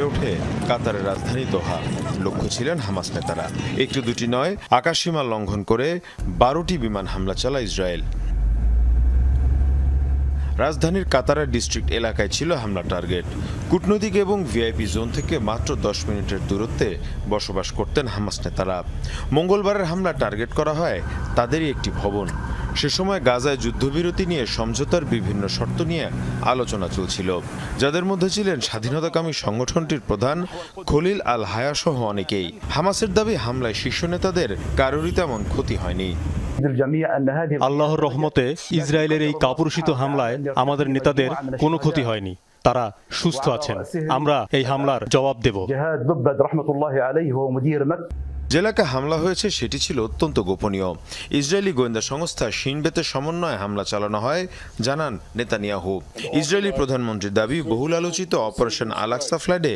কেঁপে ওঠে কাতারের রাজধানী দোহা। লক্ষ্য ছিলেন হামাস নেতারা। একটু দুটি নয়, আকাশসীমা লঙ্ঘন করে বারোটি বিমান হামলা চালায় ইসরায়েল। রাজধানীর কাতারা ডিস্ট্রিক্ট এলাকায় ছিল হামলা টার্গেট। কূটনৈতিক এবং ভিআইপি জোন থেকে মাত্র দশ মিনিটের দূরত্বে বসবাস করতেন হামাস নেতারা। মঙ্গলবারের হামলা টার্গেট করা হয় তাদেরই একটি ভবন। সে সময় গাজায় যুদ্ধবিরতি নিয়ে সমঝোতার বিভিন্ন শর্ত নিয়ে আলোচনা চলছিল। যাদের মধ্যে ছিলেন স্বাধীনতাকামী সংগঠনটির প্রধান খলিল আল হায়া সহ অনেকেই। হামাসের দাবি হামলায় শীর্ষ নেতাদের কারোরই তেমন ক্ষতি হয়নি। আল্লাহর রহমতে ইসরায়েলের এই কাপুরুষিত হামলায় আমাদের নেতাদের কোনো ক্ষতি হয়নি। তারা সুস্থ আছেন। আমরা এই হামলার জবাব দেব। জেলাকে হামলা হয়েছে, সেটি ছিল অত্যন্ত গোপনীয়। ইসরায়েলি গোয়েন্দা সংস্থা শিনবেতের সমন্বয়ে হামলা চালানো হয়, জানান নেতানিয়াহু। ইসরায়েলি প্রধানমন্ত্রীর দাবি, বহুল আলোচিত অপারেশন আলাক্সা ফ্ল্যাডে